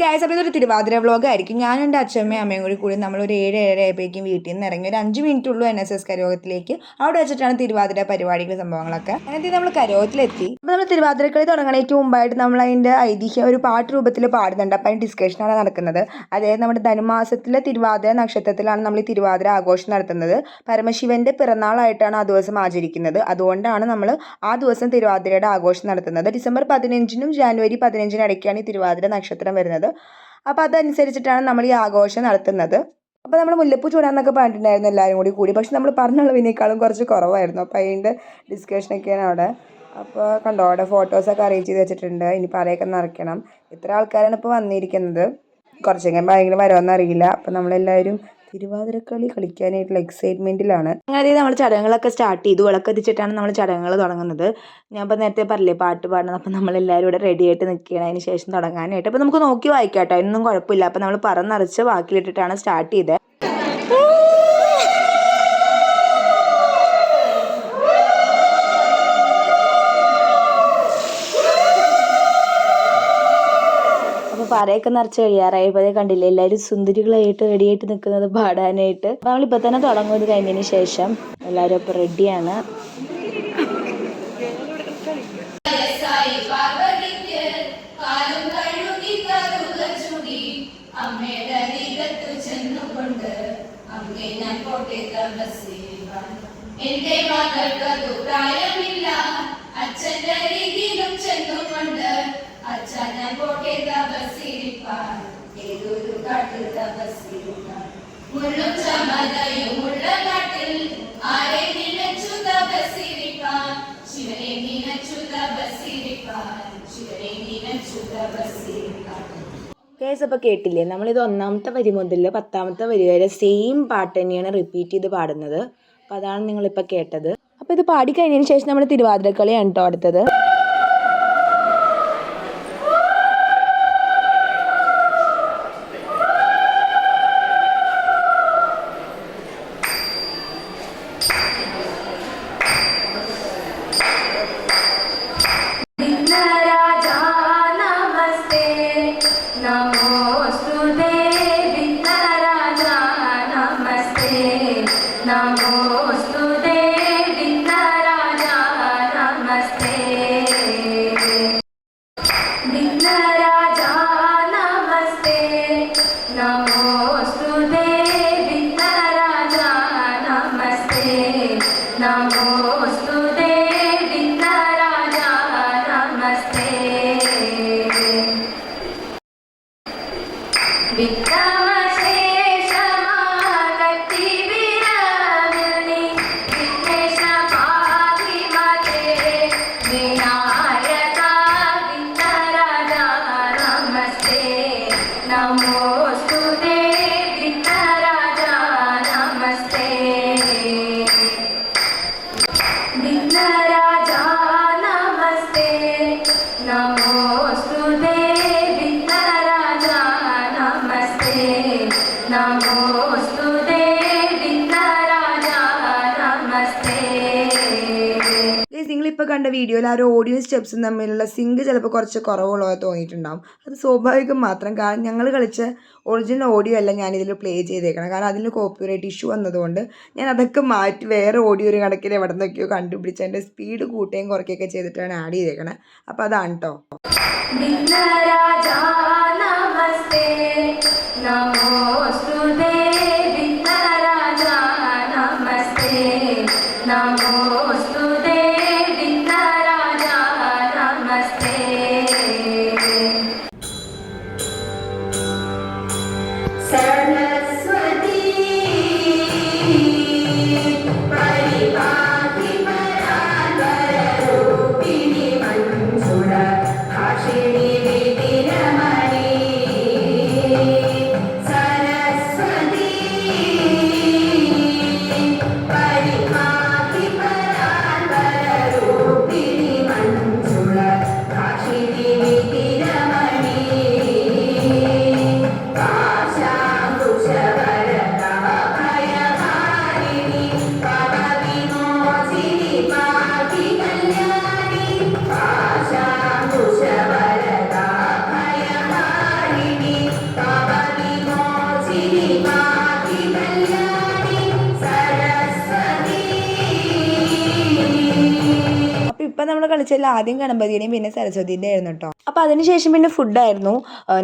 Guys അപ്പോൾ ഇതൊരു Thiruvathira vlog ആയിരിക്കും. ഞാൻ എന്റെ അച്ഛമ്മയും അമ്മയും കൂടി കൂടി നമ്മൾ ഒരു ഏഴ് ഏഴര ആയപ്പോഴേക്കും വീട്ടിൽ നിന്ന് ഇറങ്ങി. ഒരു അഞ്ച് മിനിറ്റ് ഉള്ളൂ എൻ എസ് എസ് കരോഗത്തിലേക്ക്. അവിടെ വെച്ചിട്ടാണ് തിരുവാതിര പരിപാടികൾ സംഭവങ്ങളൊക്കെ. എന്നിട്ട് നമ്മൾ കരോഗത്തിലെത്തി. അപ്പോൾ നമ്മൾ തിരുവാതിരക്കളി തുടങ്ങണേക്ക് മുമ്പായിട്ട് നമ്മൾ അതിന്റെ ഐതിഹ്യം ഒരു പാട്ട് രൂപത്തിൽ പാടുന്നുണ്ട്. അപ്പോൾ അതിന്റെ ഡിസ്കഷനാണ് നടക്കുന്നത്. അതായത് നമ്മുടെ ധനുമാസത്തിലെ തിരുവാതിര നക്ഷത്രത്തിലാണ് നമ്മൾ ഈ തിരുവാതിര ആഘോഷം നടത്തുന്നത്. പരമശിവന്റെ പിറന്നാളായിട്ടാണ് ആ ദിവസം ആചരിക്കുന്നത്. അതുകൊണ്ടാണ് നമ്മൾ ആ ദിവസം തിരുവാതിരയുടെ ആഘോഷം നടത്തുന്നത്. ഡിസംബർ പതിനഞ്ചിനും ജാനുവരി പതിനഞ്ചിനും ഇടയ്ക്കാണ് ഈ തിരുവാതിര നക്ഷത്രം വരുന്നത്. അപ്പോൾ അതനുസരിച്ചിട്ടാണ് നമ്മൾ ഈ ആഘോഷം നടത്തുന്നത്. അപ്പോൾ നമ്മൾ മുല്ലപ്പൂ ചൂടാന്നൊക്കെ പറഞ്ഞിട്ടുണ്ടായിരുന്നു എല്ലാവരും കൂടി കൂടി. പക്ഷെ നമ്മൾ പറഞ്ഞുള്ളതിനേക്കാളും കുറച്ച് കുറവായിരുന്നു. അപ്പോൾ അതിന്റെ ഡിസ്കഷനൊക്കെയാണ് അവിടെ. അപ്പോൾ കണ്ടോ അവിടെ ഫോട്ടോസൊക്കെ അറേഞ്ച് ചെയ്ത് വെച്ചിട്ടുണ്ട്. ഇനി പറയൊക്കെ നിറയ്ക്കണം. ഇത്ര ആൾക്കാരാണ് ഇപ്പോൾ വന്നിരിക്കുന്നത്. കുറച്ചെങ്കിലും ഭയങ്കര വരവെന്നറിയില്ല അറിയില്ല. അപ്പോൾ നമ്മളെല്ലാവരും തിരുവാതിരക്കളി കളിക്കാനായിട്ടുള്ള എക്സൈറ്റ്മെന്റിലാണ് അങ്ങനെ നമ്മൾ ചടങ്ങുകളൊക്കെ സ്റ്റാർട്ട് ചെയ്തു വിളക്ക് വിളക്കത്തിച്ചിട്ടാണ് നമ്മൾ ചടങ്ങുകൾ തുടങ്ങുന്നത്. ഞാൻ ഇപ്പോൾ നേരത്തെ പറഞ്ഞില്ലേ പാട്ട് പാടുന്നത് അപ്പോൾ നമ്മളെല്ലാവരും ഇവിടെ റെഡി ആയിട്ട് നിൽക്കുകയാണ്. അതിന് ശേഷം തുടങ്ങാനായിട്ട്. അപ്പോൾ നമുക്ക് നോക്കി വായിക്കാം കേട്ടോ അതിനൊന്നും കുഴപ്പമില്ല. അപ്പോൾ നമ്മൾ പറന്നറിച്ച് വാക്കിലിട്ടിട്ടാണ് സ്റ്റാർട്ട് ചെയ്തത് പറയൊക്കെ നിറച്ച് കഴിയാറായപ്പോഴേ കണ്ടില്ലേ എല്ലാവരും സുന്ദരികളായിട്ട് റെഡിയായിട്ട് നിൽക്കുന്നത് പാടാനായിട്ട്. അപ്പം നമ്മളിപ്പോൾ തന്നെ തുടങ്ങുന്നത് കഴിഞ്ഞതിന് ശേഷം. എല്ലാവരും ഇപ്പോൾ റെഡിയാണ് എന്റെ മകൾക്ക് കാലും കേസ് അപ്പോൾ കേട്ടില്ലേ? നമ്മളിത് ഒന്നാമത്തെ വരി മുതൽ പത്താമത്തെ വരി വരെ സെയിം പാട്ട് തന്നെയാണ് റിപ്പീറ്റ് ചെയ്ത് പാടുന്നത്. അപ്പോൾ അതാണ് നിങ്ങളിപ്പോൾ കേട്ടത്. അപ്പോൾ ഇത് പാടിക്കഴിഞ്ഞതിന് ശേഷം നമ്മൾ തിരുവാതിരക്കളിയാണ് കേട്ടോ അടുത്തത്. I'm not namo കണ്ട വീഡിയോയിൽ ആ ഒരു ഓഡിയോ സ്റ്റെപ്സും തമ്മിലുള്ള സിങ്ക് ചിലപ്പോൾ കുറച്ച് കുറവുള്ളതായി തോന്നിയിട്ടുണ്ടാവും. അത് സ്വാഭാവികം മാത്രം. കാരണം ഞങ്ങൾ കളിച്ച ഒറിജിനൽ ഓഡിയോ അല്ല ഞാൻ ഞാനിതിൽ പ്ലേ ചെയ്തേക്കണം. കാരണം അതിന് കോപ്പിറൈറ്റ് ഇഷ്യൂ വന്നതുകൊണ്ട് ഞാൻ അതൊക്കെ മാറ്റി വേറെ ഓഡിയോ ഒരു കണക്കിൽ എവിടെ നിന്നൊക്കെയോ കണ്ടുപിടിച്ച് അതിന്റെ സ്പീഡ് കൂട്ടുകയും കുറയ്ക്കുകയൊക്കെ ചെയ്തിട്ടാണ് ആഡ് ചെയ്തേക്കണത് അപ്പോൾ അതാണ് കേട്ടോ നമസ്തേ. നമ്മൾ കളിച്ചതിൽ ആദ്യം ഗണപതിയുടെയും പിന്നെ സരസ്വതിന്റെ ആയിരുന്നു കേട്ടോ അപ്പോൾ അതിനുശേഷം പിന്നെ ഫുഡായിരുന്നു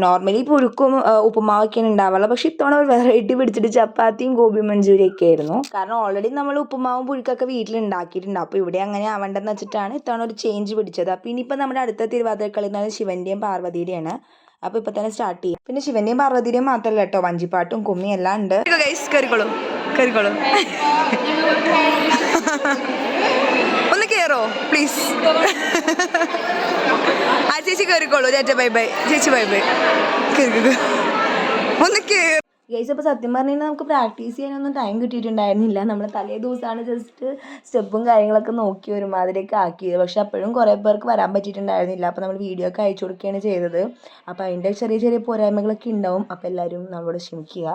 നോർമലി പുഴുക്കും ഉരുക്കും ഉപ്പുമാവൊക്കെയാണ് ഉണ്ടാവുള്ളത് പക്ഷേ ഇത്തവണ ഒരു വെറൈറ്റി പിടിച്ചിട്ട് ചപ്പാത്തിയും ഗോപി മഞ്ചൂരിയൊക്കെ ആയിരുന്നു. കാരണം ഓൾറെഡി നമ്മൾ ഉപ്പുമാവും പുഴുക്കൊക്കെ വീട്ടിൽ ഉണ്ടാക്കിയിട്ടുണ്ട് അപ്പോൾ ഇവിടെ അങ്ങനെ ആവണ്ടെന്ന് വെച്ചിട്ടാണ് ഇത്തവണ ഒരു ചേഞ്ച് പിടിച്ചത്. അപ്പോൾ ഇനിയിപ്പോൾ നമ്മുടെ അടുത്ത തിരുവാതിര കളി എന്ന് പറയുന്നത് ശിവന്റെയും പാർവതിയുടെയാണ്. അപ്പോൾ ഇപ്പോൾ തന്നെ സ്റ്റാർട്ട് ചെയ്യും. പിന്നെ ശിവന്റെയും പാർവതിയുടെയും മാത്രമല്ല കേട്ടോ വഞ്ചിപ്പാട്ടും കുമ്മിയും എല്ലാം ഉണ്ട്. കയറിക്കോളൂ കയറിക്കോളൂ ഒന്ന് കയറോ പ്ലീസ് ആ ചേച്ചി കയറിക്കോളൂ ചേച്ചി ബൈ ബൈ ചേച്ചി ബൈ ബൈ കയറി ഒന്ന് കയറി ഗൈസ് അപ്പോൾ സത്യം പറഞ്ഞു കഴിഞ്ഞാൽ നമുക്ക് പ്രാക്ടീസ് ചെയ്യാനൊന്നും ടൈം കിട്ടിയിട്ടുണ്ടായിരുന്നില്ല. നമ്മൾ തലേ ദിവസമാണ് ജസ്റ്റ് സ്റ്റെപ്പും കാര്യങ്ങളൊക്കെ നോക്കി ഒരുമാതിരിയൊക്കെ ആക്കിയത്. പക്ഷേ അപ്പോഴും കുറേ പേർക്ക് വരാൻ പറ്റിയിട്ടുണ്ടായിരുന്നില്ല. അപ്പോൾ നമ്മൾ വീഡിയോ ഒക്കെ അയച്ചു കൊടുക്കുകയാണ് ചെയ്തത്. അപ്പോൾ അതിന്റെ ചെറിയ ചെറിയ പോരായ്മകളൊക്കെ ഉണ്ടാവും. അപ്പോൾ എല്ലാവരും നമ്മളോട് ക്ഷമിക്കുക.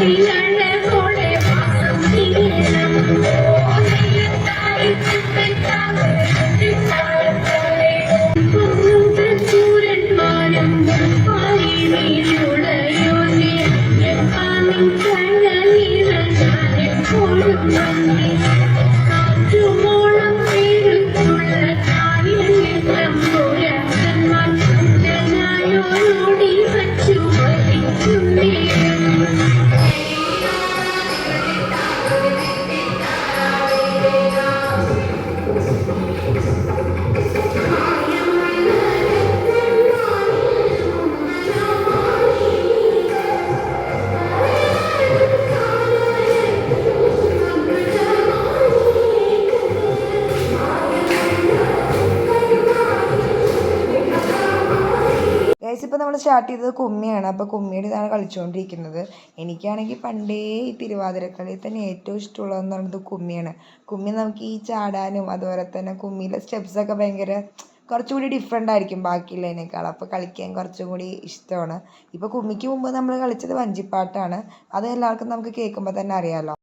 Yeah. സ്റ്റാർട്ട് ചെയ്തത് കുമ്മിയാണ്. അപ്പോൾ കുമ്മിയുടെ ഇതാണ് കളിച്ചുകൊണ്ടിരിക്കുന്നത് എനിക്കാണെങ്കിൽ പണ്ടേ ഈ തിരുവാതിരക്കളിയിൽ തന്നെ ഏറ്റവും ഇഷ്ടമുള്ളതെന്ന് പറയുന്നത് കുമ്മിയാണ്. കുമ്മി നമുക്ക് ഈ ചാടാനും അതുപോലെ തന്നെ കുമ്മിയിലെ സ്റ്റെപ്സൊക്കെ ഭയങ്കര കുറച്ചുകൂടി ഡിഫറെന്റ് ആയിരിക്കും ബാക്കിയുള്ളതിനേക്കാൾ. അപ്പോൾ കളിക്കാൻ കുറച്ചും കൂടി ഇഷ്ടമാണ്. ഇപ്പോൾ കുമ്മിക്ക് മുമ്പ് നമ്മൾ കളിച്ചത് വഞ്ചിപ്പാട്ടാണ്. അത് എല്ലാവർക്കും നമുക്ക് കേൾക്കുമ്പോൾ തന്നെ അറിയാമല്ലോ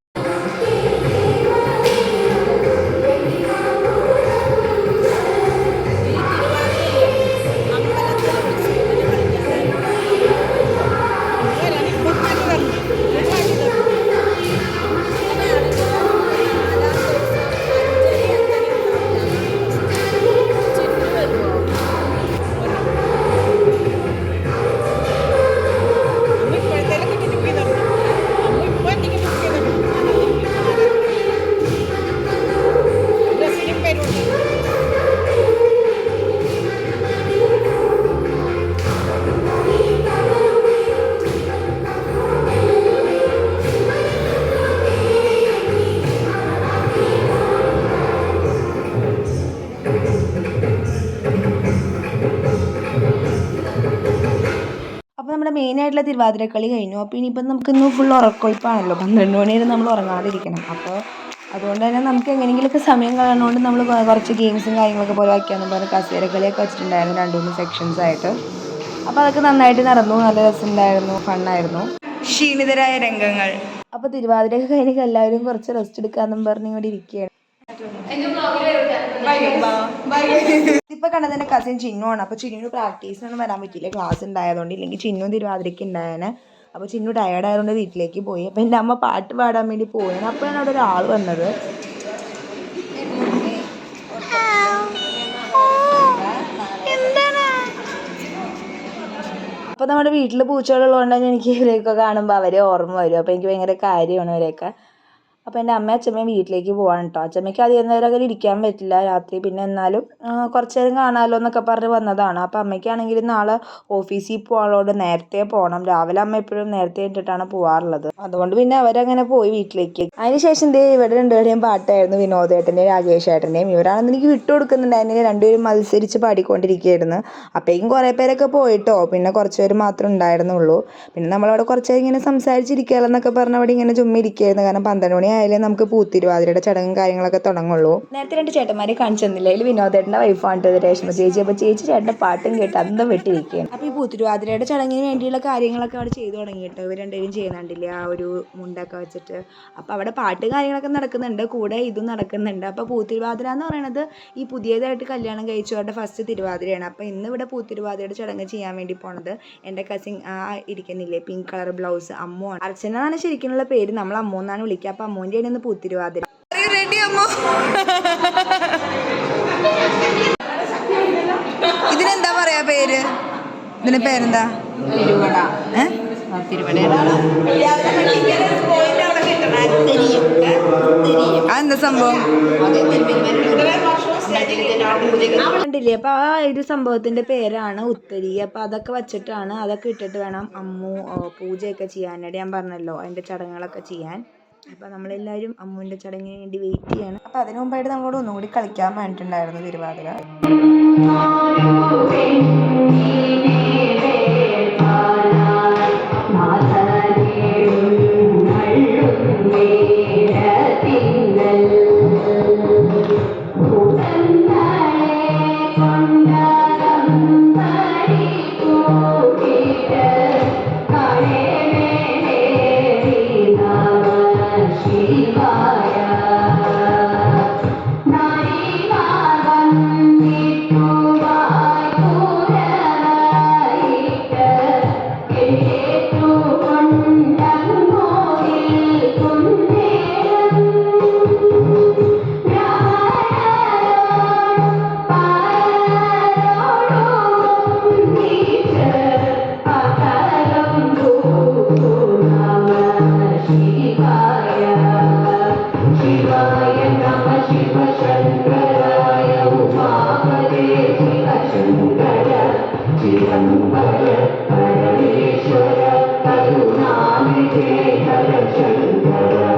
നമ്മുടെ മെയിനായിട്ടുള്ള തിരുവാതിരക്കളി കഴിഞ്ഞു. അപ്പോൾ ഇനിയിപ്പം നമുക്കിന്ന് ഫുൾ ഉറക്കൊഴിപ്പാണല്ലോ. പന്ത്രണ്ട് മണി വരെ നമ്മൾ ഉറങ്ങാതിരിക്കണം. അപ്പോൾ അതുകൊണ്ട് തന്നെ നമുക്ക് എങ്ങനെയെങ്കിലുമൊക്കെ സമയം കാണുന്നതുകൊണ്ട് നമ്മൾ കുറച്ച് ഗെയിംസും കാര്യങ്ങളൊക്കെ പോലെ വയ്ക്കാമെന്ന് പറഞ്ഞ് കസേര കളിയൊക്കെ വെച്ചിട്ടുണ്ടായിരുന്നു. രണ്ട് മൂന്ന് സെക്ഷൻസ് ആയിട്ട്. അപ്പോൾ അതൊക്കെ നന്നായിട്ട് നടന്നു. നല്ല രസമുണ്ടായിരുന്നു. ഫണ്ണായിരുന്നു ക്ഷീണിതരായ രംഗങ്ങൾ. അപ്പോൾ തിരുവാതിരയൊക്കെ കഴിഞ്ഞ് എല്ലാവരും കുറച്ച് റെസ്റ്റ് എടുക്കാമെന്നും പറഞ്ഞ് ഇവിടെ ഇരിക്കുകയാണ്. ഇപ്പൊ കണ്ടത് എന്റെ കസിൻ ചിന്നു ആണ്. അപ്പൊ പ്രാക്ടീസ് പ്രാക്ടീസിനൊന്നും വരാൻ പറ്റിയില്ല. ക്ലാസ് ഉണ്ടായതുകൊണ്ട് ഇല്ലെങ്കിൽ ചിന്നു തിരുവാതിരയ്ക്ക് ഉണ്ടായേനെ. അപ്പൊ ചിന്നു ടയർഡ് ആയതുകൊണ്ട് വീട്ടിലേക്ക് പോയി. അപ്പൊ എന്റെ അമ്മ പാട്ട് പാടാൻ വേണ്ടി പോയാണ് അപ്പോഴാണ് അവിടെ ഒരാൾ വന്നത്. അപ്പോൾ നമ്മുടെ വീട്ടിൽ പൂച്ചകളുള്ളതുകൊണ്ട് തന്നെ എനിക്ക് ഇവരെയൊക്കെ കാണുമ്പോൾ അവരെ ഓർമ്മ വരും. അപ്പോൾ എനിക്ക് ഭയങ്കര കാര്യമാണ് ഇവരെയൊക്കെ. അപ്പോൾ എന്റെ അമ്മയും അച്ഛമ്മയും വീട്ടിലേക്ക് പോവാണ് കേട്ടോ അച്ഛമ്മയ്ക്ക് അധികം നേരം അങ്ങനെ ഇരിക്കാൻ പറ്റില്ല. രാത്രി പിന്നെ എന്നാലും കുറച്ച് നേരം കാണാമല്ലോ എന്നൊക്കെ പറഞ്ഞ് വന്നതാണ്. അപ്പോൾ അമ്മയ്ക്കാണെങ്കിൽ നാളെ ഓഫീസിൽ പോകാനുള്ളതുകൊണ്ട് നേരത്തെ പോകണം രാവിലെ അമ്മ എപ്പോഴും നേരത്തെ ഇട്ടിട്ടാണ് പോകാറുള്ളത് അതുകൊണ്ട് പിന്നെ അവരങ്ങനെ പോയി വീട്ടിലേക്ക്. അതിനുശേഷം ദേ ഇവിടെ രണ്ടുപേരുടെയും പാട്ടായിരുന്നു വിനോദേട്ടന്റെയും രാകേഷ് ഏട്ടന്റെയും ഇവരാണെന്ന് എനിക്ക് വിട്ടുകൊടുക്കുന്നുണ്ടായിരുന്നില്ല രണ്ടുപേരും മത്സരിച്ച് പാടിക്കൊണ്ടിരിക്കുകയായിരുന്നു. അപ്പോഴേക്കും കുറേ പേരൊക്കെ പോയിട്ടോ. പിന്നെ കുറച്ച് പേര് മാത്രമേ ഉണ്ടായിരുന്നുള്ളൂ. പിന്നെ നമ്മളവിടെ കുറച്ച് ഇങ്ങനെ സംസാരിച്ചിരിക്കുകയല്ലോ എന്നൊക്കെ പറഞ്ഞ് അവിടെ ഇങ്ങനെ ചുമ്മാ ഇരിക്കുകയായിരുന്നു. കാരണം പന്ത്രണ്ട് മണി ആയാലേ നമുക്ക് പൂത്തിരുവാതിരയുടെ ചടങ്ങും കാര്യങ്ങളൊക്കെ തുടങ്ങുള്ളൂ. നേരത്തെ രണ്ട് ചേട്ടന്മാരെ കാണിച്ചു അതിൽ വിനോദേട്ടന്റെ വൈഫാണ് രേഷ്മ. ചേച്ചി അപ്പോൾ ചേച്ചി ചേട്ടന്റെ പാട്ടും കേട്ട് അന്തം വെട്ടിയിരിക്കുകയാണ് അപ്പോൾ ഈ പൂത്തിരുവാതിരയുടെ ചടങ്ങിന് വേണ്ടിയുള്ള കാര്യങ്ങളൊക്കെ അവിടെ ചെയ്തു തുടങ്ങി കേട്ടോ ഇവർ രണ്ടുപേരും ചെയ്യുന്നുണ്ടില്ല ആ ഒരു മുണ്ടൊക്കെ വെച്ചിട്ട്? അപ്പോൾ അവിടെ പാട്ട് കാര്യങ്ങളൊക്കെ നടക്കുന്നുണ്ട്. കൂടെ ഇതും നടക്കുന്നുണ്ട്. അപ്പോൾ പൂത്തിരുവാതിര എന്ന് പറയുന്നത് ഈ പുതിയതായിട്ട് കല്യാണം കഴിച്ചവരുടെ ഫസ്റ്റ് തിരുവാതിരയാണ്. അപ്പോൾ ഇന്ന് ഇവിടെ പൂത്തിരുവാതിരയുടെ ചടങ്ങ് ചെയ്യാൻ വേണ്ടി പോണത് എന്റെ കസിൻ ആ ഇരിക്കുന്നില്ലേ? പിങ്ക് കളർ ബ്ലൗസ് അമ്മു ആണ്. അർച്ചന എന്നാണ് ശരിക്കുള്ള പേര്. നമ്മൾ അമ്മു എന്നാണ് വിളിക്കുക. അപ്പോൾ അമ്മൂന്റെ ഇന്ന് പൂത്തിരുവാതിര റെഡി അമ്മോ? ഇതിനെന്താ പറയാ പേര്? ഇതിന്റെ പേരെന്താ? അതെന്താ സംഭവം? കണ്ടില്ലേ? അപ്പൊ ആ ഒരു സംഭവത്തിന്റെ പേരാണ് ഉത്തരി. അപ്പൊ അതൊക്കെ വെച്ചിട്ടാണ് അതൊക്കെ ഇട്ടിട്ട് വേണം അമ്മു പൂജയൊക്കെ ചെയ്യാനായിട്ട് ഞാൻ പറഞ്ഞല്ലോ അതിന്റെ ചടങ്ങുകളൊക്കെ ചെയ്യാൻ. അപ്പൊ നമ്മളെല്ലാവരും അമ്മുവിന്റെ ചടങ്ങിന് വേണ്ടി വെയിറ്റ് ചെയ്യാണ്. അപ്പൊ അതിനു മുമ്പായിട്ട് നമ്മളോട് ഒന്നും കൂടി കളിക്കാൻ വേണ്ടിയിട്ടുണ്ടായിരുന്നു തിരുവാതിര.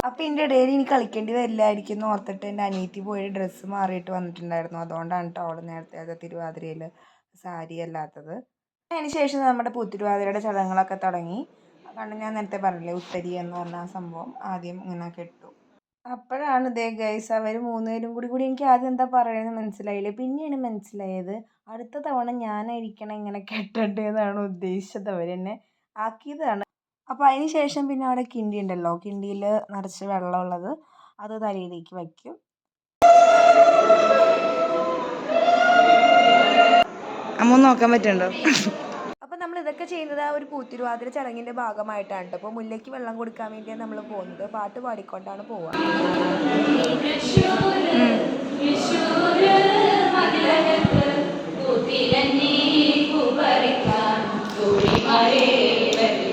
അപ്പൊ എന്റെ ഇടയിൽ ഇനി കളിക്കേണ്ടി വരില്ലായിരിക്കും എന്ന് ഓർത്തിട്ട് എന്റെ അനിയത്തി പോയി ഡ്രസ്സ് മാറിയിട്ട് വന്നിട്ടുണ്ടായിരുന്നു. അതുകൊണ്ടാണ് കേട്ടോ നേരത്തെ അത് തിരുവാതിരയിൽ സാരി അല്ലാത്തത്. അതിന് ശേഷം നമ്മുടെ പൂത്തിരുവാതിരയുടെ ചടങ്ങുകളൊക്കെ തുടങ്ങി. കണ്ട് ഞാൻ നേരത്തെ പറഞ്ഞില്ലേ ഉത്തരി എന്ന് പറഞ്ഞ ആ സംഭവം ആദ്യം ഇങ്ങനെ കെട്ടു അപ്പോഴാണ് ഇതേ ഗൈസ് അവർ മൂന്നുപേരും കൂടി കൂടി എനിക്ക് ആദ്യം എന്താ പറയുന്നത് മനസ്സിലായില്ല? പിന്നെയാണ് മനസ്സിലായത് അടുത്ത തവണ ഞാനായിരിക്കണം ഇങ്ങനെ കെട്ടേണ്ടതെന്നാണ് ഉദ്ദേശിച്ചത്. അവരെന്നെ ആക്കിയതാണ്. അപ്പോൾ അതിന് ശേഷം പിന്നെ അവിടെ കിണ്ടി ഉണ്ടല്ലോ. കിണ്ടിയിൽ നിറച്ച് വെള്ളമുള്ളത് അത് തലയിലേക്ക് വയ്ക്കും. അമ്മ നോക്കാൻ പറ്റുന്നുണ്ടോ? അപ്പം നമ്മൾ ഇതൊക്കെ ചെയ്യുന്നത് ആ ഒരു പൂത്തിരുവാതിര ചടങ്ങിന്റെ ഭാഗമായിട്ടാണ്. കേട്ടോ അപ്പോൾ മുല്ലയ്ക്ക് വെള്ളം കൊടുക്കാൻ വേണ്ടിയാണ് നമ്മൾ പോകുന്നത്. പാട്ട് പാടിക്കൊണ്ടാണ് പോവുക. ഞങ്ങളാരും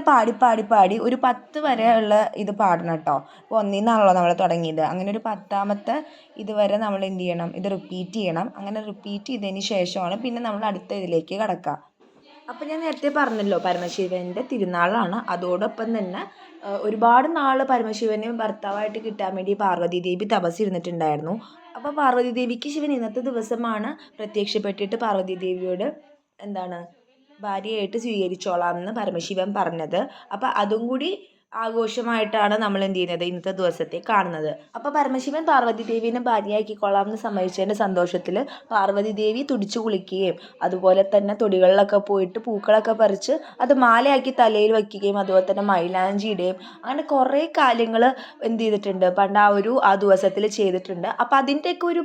നമ്മളിങ്ങനെ പാടി പാടി പാടി ഒരു പത്ത് വരെ ഉള്ള ഇത് പാടണം കേട്ടോ. ഇപ്പോൾ ഒന്നിൽ നിന്നാണല്ലോ നമ്മൾ തുടങ്ങിയത്. അങ്ങനെ ഒരു പത്താമത്തെ ഇതുവരെ നമ്മൾ എന്ത് ചെയ്യണം? ഇത് റിപ്പീറ്റ് ചെയ്യണം. അങ്ങനെ റിപ്പീറ്റ് ചെയ്തതിന് ശേഷമാണ് പിന്നെ നമ്മൾ അടുത്ത ഇതിലേക്ക് കിടക്കുക അപ്പോൾ ഞാൻ നേരത്തെ പറഞ്ഞല്ലോ പരമശിവന്റെ തിരുനാളാണ്. അതോടൊപ്പം തന്നെ ഒരുപാട് നാൾ പരമശിവന് ഭർത്താവായിട്ട് കിട്ടാൻ വേണ്ടി പാർവതി ദേവി തപസ് ഇരുന്നിട്ടുണ്ടായിരുന്നു അപ്പോൾ പാർവതി ദേവിക്ക് ശിവൻ ഇന്നത്തെ ദിവസമാണ് പ്രത്യക്ഷപ്പെട്ടിട്ട് പാർവതി ദേവിയോട് എന്താണ് ഭാര്യയായിട്ട് സ്വീകരിച്ചോളാം എന്ന് പരമശിവൻ പറഞ്ഞത്. അപ്പോൾ അതും കൂടി ആഘോഷമായിട്ടാണ് നമ്മൾ എന്ത് ചെയ്യുന്നത് ഇന്നത്തെ ദിവസത്തെ കാണുന്നത്. അപ്പോൾ പരമശിവൻ പാർവതി ദേവീനെ ഭാര്യയാക്കിക്കൊള്ളാം എന്ന് സമ്മതിച്ചതിന്റെ സന്തോഷത്തിൽ പാർവതി ദേവി തുടിച്ചു കുളിക്കുകയും അതുപോലെ തന്നെ തൊടികളിലൊക്കെ പോയിട്ട് പൂക്കളൊക്കെ പറിച്ച് അത് മാലയാക്കി തലയിൽ വയ്ക്കുകയും അതുപോലെ തന്നെ മൈലാഞ്ചി ഇടുകയും അങ്ങനെ കുറേ കാര്യങ്ങൾ എന്ത് ചെയ്തിട്ടുണ്ട്. പണ്ട് ആ ഒരു ആ ദിവസത്തിൽ ചെയ്തിട്ടുണ്ട്. അപ്പോൾ അതിന്റെയൊക്കെ ഒരു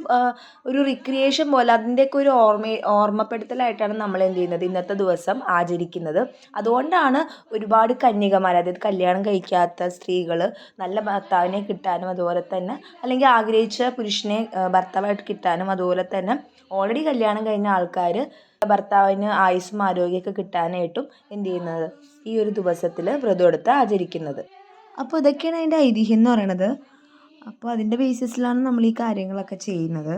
ഒരു റിക്രിയേഷൻ പോലെ അതിന്റെയൊക്കെ ഒരു ഓർമ്മ ഓർമ്മപ്പെടുത്തലായിട്ടാണ് നമ്മൾ എന്ത് ചെയ്യുന്നത് ഇന്നത്തെ ദിവസം ആചരിക്കുന്നത്. അതുകൊണ്ടാണ് ഒരുപാട് കന്യകമാർ അതായത് കല്യാണം കഴിക്കാത്ത സ്ത്രീകൾ നല്ല ഭർത്താവിനെ കിട്ടാനും അതുപോലെ തന്നെ അല്ലെങ്കിൽ ആഗ്രഹിച്ച പുരുഷനെ ഭർത്താവായിട്ട് കിട്ടാനും അതുപോലെ തന്നെ ഓൾറെഡി കല്യാണം കഴിഞ്ഞ ആൾക്കാർ ഭർത്താവിന് ആയുസ്സും ആരോഗ്യമൊക്കെ കിട്ടാനായിട്ടും എന്ത് ചെയ്യുന്നത്? ഈ ഒരു ദിവസത്തിൽ വ്രതം എടുത്ത് ആചരിക്കുന്നത്. അപ്പോൾ ഇതൊക്കെയാണ് അതിന്റെ ഐതിഹ്യം എന്ന് പറയണത്. അപ്പോൾ അതിന്റെ ബേസിസിലാണ് നമ്മൾ ഈ കാര്യങ്ങളൊക്കെ ചെയ്യുന്നത്.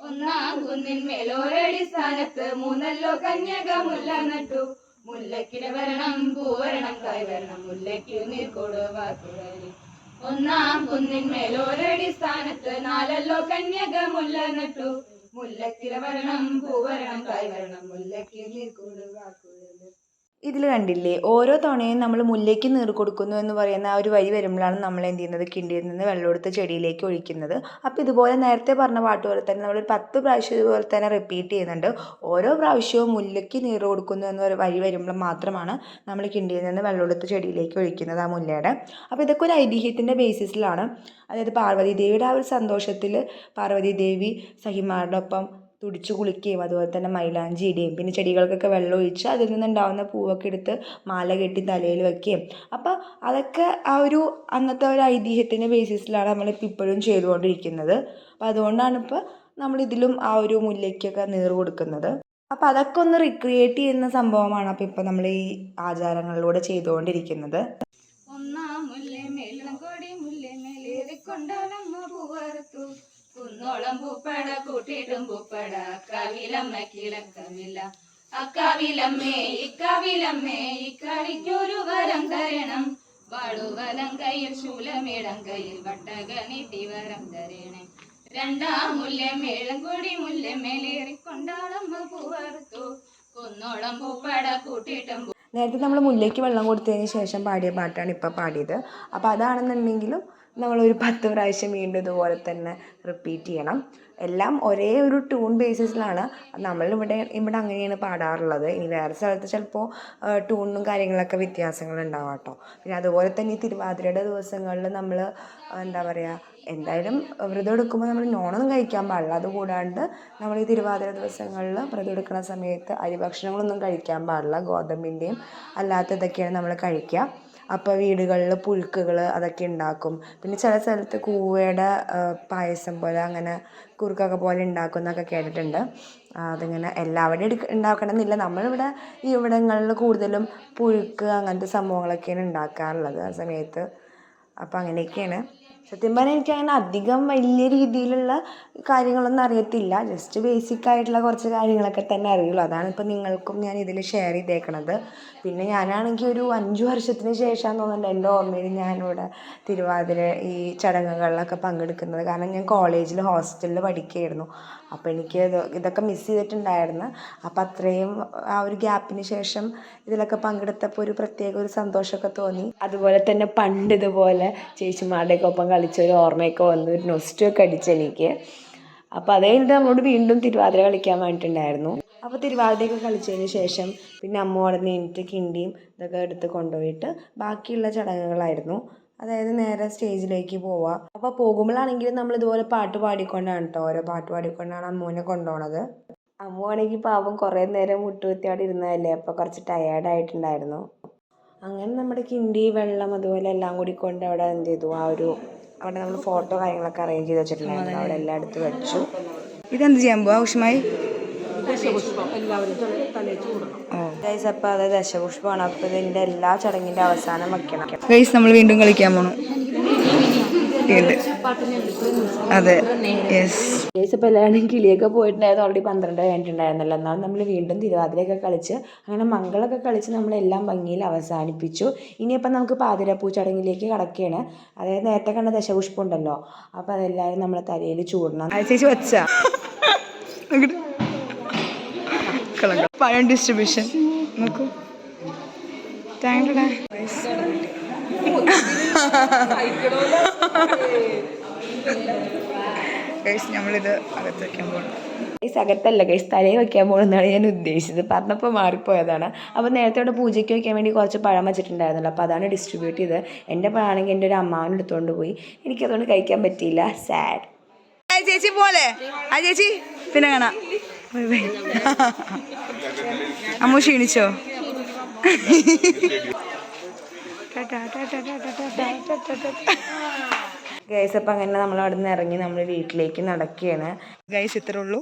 ഒന്നാം കുന്നിൻ മേലോരടി സ്ഥാനത്ത് മൂന്നല്ലോ കന്യകമുല്ല നട്ടു. മുല്ലക്കിട വരണം പൂവരണം കൈവരണം. മുല്ലയ്ക്ക് നീർക്കോട് വാക്കുഴലി ഒന്നാം കുന്നിൻ മേലോരടി സ്ഥാനത്ത് നാലല്ലോ കന്യക മുല്ല നട്ടു. മുല്ലക്കിര വരണം പൂവരണം കൈവരണം. മുല്ലയ്ക്ക് നീർക്കോട് വാക്കുഴലി ഇതിൽ കണ്ടില്ലേ? ഓരോ തവണയും നമ്മൾ മുല്ലയ്ക്ക് നീർ കൊടുക്കുന്നു എന്ന് പറയുന്ന ആ ഒരു വരി വരുമ്പോഴാണ് നമ്മൾ എന്ത് ചെയ്യുന്നത്? കിണ്ടിയിൽ നിന്ന് വെള്ളം എടുത്ത് ചെടിയിലേക്ക് ഒഴിക്കുന്നത്. അപ്പോൾ ഇതുപോലെ നേരത്തെ പറഞ്ഞ പാട്ട് പോലെ തന്നെ നമ്മൾ പത്ത് പ്രാവശ്യം ഇതുപോലെ തന്നെ റിപ്പീറ്റ് ചെയ്യുന്നുണ്ട്. ഓരോ പ്രാവശ്യവും മുല്ലയ്ക്ക് നീർ കൊടുക്കുന്നു എന്നൊരു വരി വരുമ്പോൾ മാത്രമാണ് നമ്മൾ കിണ്ടിയിൽ നിന്ന് വെള്ളം എടുത്ത് ചെടിയിലേക്ക് ഒഴിക്കുന്നത് ആ മുല്ലയുടെ. അപ്പോൾ ഇതൊക്കെ ഒരു ഐതിഹ്യത്തിന്റെ ബേസിസിലാണ് അതായത് പാർവതി ദേവിയുടെ ആ ഒരു സന്തോഷത്തിൽ പാർവതി ദേവി സഹിമാരുടെ ഒപ്പം തുടിച്ചു കുളിക്കുകയും അതുപോലെ തന്നെ മൈലാഞ്ചി ഇടുകയും. പിന്നെ ചെടികൾക്കൊക്കെ വെള്ളം ഒഴിച്ച് അതിൽ നിന്നുണ്ടാവുന്ന പൂവൊക്കെ എടുത്ത് മാല കെട്ടി തലയിൽ വെക്കുകയും. അപ്പോൾ അതൊക്കെ ആ ഒരു അന്നത്തെ ഒരു ഐതിഹ്യത്തിന്റെ ബേസിസിലാണ് നമ്മളിപ്പോൾ ഇപ്പോഴും ചെയ്തുകൊണ്ടിരിക്കുന്നത്. അപ്പോൾ അതുകൊണ്ടാണ് ഇപ്പോൾ നമ്മളിതിലും ആ ഒരു മുല്ലയ്ക്കൊക്കെ നീർ കൊടുക്കുന്നത്. അപ്പോൾ അതൊക്കെ ഒന്ന് റിക്രിയേറ്റ് ചെയ്യുന്ന സംഭവമാണ് അപ്പോൾ ഇപ്പോൾ നമ്മൾ ഈ ആചാരങ്ങളിലൂടെ ചെയ്തുകൊണ്ടിരിക്കുന്നത്. ഒന്നാം മുല്ലേ മേലും കൊടി മുല്ലേ മേലേറിക്കൊണ്ടാലമ്മ പൂവറുത്തു. കുന്നോളം പൂപ്പട കൂട്ടിയിട്ടും പൂപ്പട. അക്കാവിലമ്മ കിളക്കമില്ല അക്കാവിലമ്മേ ഇക്കാവിലമ്മേ ഇക്കളിക്കൊരു വരം തരണം. വാളുവലം കയ്യിൽ ശൂലമിടം കയ്യിൽ വട്ടക നീട്ടി വരം തരണേ. രണ്ടാം മുല്ലമേളം കൂടി കൊടി മുല്ലം മേലേറിക്കൊണ്ടാളമ്മ പൂവറുത്തു. കുന്നോളം പൂപ്പട കൂട്ടിയിട്ടും നേരത്തെ നമ്മൾ മുല്ലയ്ക്ക് വെള്ളം കൊടുത്തതിന് ശേഷം പാടിയ പാട്ടാണ് ഇപ്പോൾ പാടിയത്. അപ്പോൾ അതാണെന്നുണ്ടെങ്കിലും നമ്മളൊരു പത്ത് പ്രാവശ്യം വീണ്ടും ഇതുപോലെ തന്നെ റിപ്പീറ്റ് ചെയ്യണം. എല്ലാം ഒരേ ഒരു ട്യൂൺ ബേസിസിലാണ് നമ്മളിവിടെ ഇവിടെ അങ്ങനെയാണ് പാടാറുള്ളത്. ഇനി വേറെ സ്ഥലത്ത് ചിലപ്പോൾ ട്യൂണും കാര്യങ്ങളൊക്കെ വ്യത്യാസങ്ങൾ ഉണ്ടാവാം കേട്ടോ പിന്നെ അതുപോലെ തന്നെ ഈ തിരുവാതിരയുടെ ദിവസങ്ങളിൽ നമ്മൾ എന്താ പറയുക എന്തായാലും വ്രതം എടുക്കുമ്പോൾ നമ്മൾ നോണൊന്നും കഴിക്കാൻ പാടില്ല. അതുകൂടാണ്ട് നമ്മൾ ഈ തിരുവാതിര ദിവസങ്ങളിൽ വ്രതം എടുക്കുന്ന സമയത്ത് അരി ഭക്ഷണങ്ങളൊന്നും കഴിക്കാൻ പാടില്ല. ഗോതമ്പിന്റെയും അല്ലാത്തതൊക്കെയാണ് നമ്മൾ കഴിക്കുക. അപ്പോൾ വീടുകളിൽ പുഴുക്കുകൾ അതൊക്കെ ഉണ്ടാക്കും പിന്നെ ചില സ്ഥലത്ത് കൂവയുടെ പായസം പോലെ അങ്ങനെ കുറുക്കൊക്കെ പോലെ ഉണ്ടാക്കുന്നൊക്കെ കേട്ടിട്ടുണ്ട്. അതിങ്ങനെ എല്ലാവരുടെയും എടുക്ക ഉണ്ടാക്കണമെന്നില്ല നമ്മളിവിടെ ഇവിടങ്ങളിൽ കൂടുതലും പുഴുക്ക് അങ്ങനത്തെ സംഭവങ്ങളൊക്കെയാണ് ഉണ്ടാക്കാറുള്ളത് ആ സമയത്ത്. അപ്പോൾ അങ്ങനെയൊക്കെയാണ്. സത്യം പറഞ്ഞാൽ എനിക്ക് അങ്ങനെ അധികം വലിയ രീതിയിലുള്ള കാര്യങ്ങളൊന്നും അറിയത്തില്ല. ജസ്റ്റ് ബേസിക് ആയിട്ടുള്ള കുറച്ച് കാര്യങ്ങളൊക്കെ തന്നെ അറിയുള്ളൂ. അതാണ് ഇപ്പോൾ നിങ്ങൾക്കും ഞാൻ ഇതിൽ ഷെയർ ചെയ്തേക്കണത്. പിന്നെ ഞാനാണെങ്കിൽ ഒരു അഞ്ച് വർഷത്തിന് ശേഷമാണെന്ന് തോന്നുന്നുണ്ട് എന്റെ ഓർമ്മയിൽ ഞാനിവിടെ തിരുവാതിര ഈ ചടങ്ങുകളിലൊക്കെ പങ്കെടുക്കുന്നത്. കാരണം ഞാൻ കോളേജിൽ ഹോസ്റ്റലിൽ പഠിക്കുകയായിരുന്നു അപ്പോൾ എനിക്ക് ഇത് ഇതൊക്കെ മിസ് ചെയ്തിട്ടുണ്ടായിരുന്നു. അപ്പം അത്രയും ആ ഒരു ഗ്യാപ്പിന് ശേഷം ഇതിലൊക്കെ പങ്കെടുത്തപ്പോൾ ഒരു പ്രത്യേക ഒരു സന്തോഷമൊക്കെ തോന്നി. അതുപോലെ തന്നെ പണ്ട് ഇതുപോലെ ചേച്ചിമാരുടെയൊക്കെ ഒപ്പം കളിച്ച ഒരു ഓർമ്മയൊക്കെ വന്നു. ഒരു നൊസ്റ്റൊക്കെ അടിച്ച് എനിക്ക്. അപ്പോൾ അത് കഴിഞ്ഞിട്ട് നമ്മളോട് വീണ്ടും തിരുവാതിര കളിക്കാൻ വേണ്ടിയിട്ടുണ്ടായിരുന്നു അപ്പോൾ തിരുവാതിരയൊക്കെ കളിച്ചതിന് ശേഷം പിന്നെ അമ്മ അവിടെ എനിക്ക് കിണ്ടിയും ഇതൊക്കെ എടുത്ത് കൊണ്ടുപോയിട്ട് ബാക്കിയുള്ള ചടങ്ങുകളായിരുന്നു. അതായത് നേരെ സ്റ്റേജിലേക്ക് പോവുക അപ്പോൾ പോകുമ്പോഴാണെങ്കിലും നമ്മൾ ഇതുപോലെ പാട്ട് പാടിക്കൊണ്ടാണ് കേട്ടോ ഓരോ പാട്ട് പാടിക്കൊണ്ടാണ് അമ്മൂനെ കൊണ്ടുപോണത്. അമ്മുവാണെങ്കിൽ പാവം കുറേ നേരം മുട്ടുകുത്തി അവിടെ ഇരുന്നതല്ലേ? അപ്പോൾ കുറച്ച് ടയേർഡായിട്ടുണ്ടായിരുന്നു അങ്ങനെ നമ്മുടെ കിണ്ടി വെള്ളം അതുപോലെ എല്ലാം കൂടി കൊണ്ട് അവിടെ എന്ത് ചെയ്തു? ആ ഒരു അവിടെ നമ്മൾ ഫോട്ടോ കാര്യങ്ങളൊക്കെ അറേഞ്ച് ചെയ്ത് വെച്ചിട്ടുണ്ടായിരുന്നു. അവിടെ എല്ലാം എടുത്ത് വെച്ചു. ഇതെന്ത് ചെയ്യാൻ പോവാ ഉഷ്മായി? ഗൈസ് അപ്പോൾ അത് ദശപുഷ്പമാണ്. അപ്പൊ ഇതിന്റെ എല്ലാ ചടങ്ങിന്റെ അവസാനം വെക്കണം. ഗൈസ് നമ്മൾ വീണ്ടും കളിക്കാൻ പോണു. വീണ്ടും അതെ. യെസ് ഗൈസ് ഇപ്പോൾ എല്ലാവരും കിളിയൊക്കെ പോയിട്ടുണ്ടായിരുന്നു. ഓൾറെഡി പന്ത്രണ്ട് കഴിഞ്ഞിട്ടുണ്ടായിരുന്നല്ലോ എന്നാലും നമ്മൾ വീണ്ടും തിരുവാതിരയൊക്കെ കളിച്ച് അങ്ങനെ മംഗളൊക്കെ കളിച്ച് നമ്മളെല്ലാം ഭംഗിയിൽ അവസാനിപ്പിച്ചു. ഇനിയിപ്പം നമുക്ക് പാതിരപ്പൂച്ചടങ്ങിലേക്ക് കടക്കുകയാണ്. അതായത് നേരത്തെ കണ്ട ദശപുഷ്പം ഉണ്ടല്ലോ അപ്പോൾ അതെല്ലാവരും നമ്മളെ തലയിൽ ചൂടണം. ചേച്ചി വച്ച പഴം ഡിസ്ട്രിബ്യൂഷൻ നോക്കൂ. താങ്ക് യു ഗൈസ് നമ്മളിത് അകത്ത് വെക്കാൻ പോകണം ഗൈസ് അകത്തല്ല ഗൈസ് തലയിൽ വെക്കാൻ പോകുന്നതാണ് ഞാൻ ഉദ്ദേശിച്ചത്. പറഞ്ഞപ്പോൾ മാറിപ്പോയതാണ്. അപ്പോൾ നേരത്തെ ഇവിടെ പൂജയ്ക്ക് വയ്ക്കാൻ വേണ്ടി കുറച്ച് പഴം വെച്ചിട്ടുണ്ടായിരുന്നല്ലോ അപ്പോൾ അതാണ് ഡിസ്ട്രിബ്യൂട്ട് ചെയ്ത് എന്റെ പഴമാണെങ്കിൽ എന്റെ ഒരു അമ്മാവൻ എടുത്തുകൊണ്ട് പോയി. എനിക്കതുകൊണ്ട് കഴിക്കാൻ പറ്റിയില്ല. സാഡ് ചേച്ചി പോലെ. ആ ചേച്ചി പിന്നെ കാണാം. അമ്മു ക്ഷീണിച്ചോ? ഗൈസ് അപ്പം അങ്ങനെ നമ്മൾ അവിടെ നിന്ന് ഇറങ്ങി നമ്മൾ വീട്ടിലേക്ക് നടക്കുകയാണ്. ഗൈസ് ഇത്രേ ഉള്ളൂ.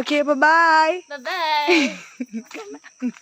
ഓക്കെ അപ്പോൾ ബൈ ബൈ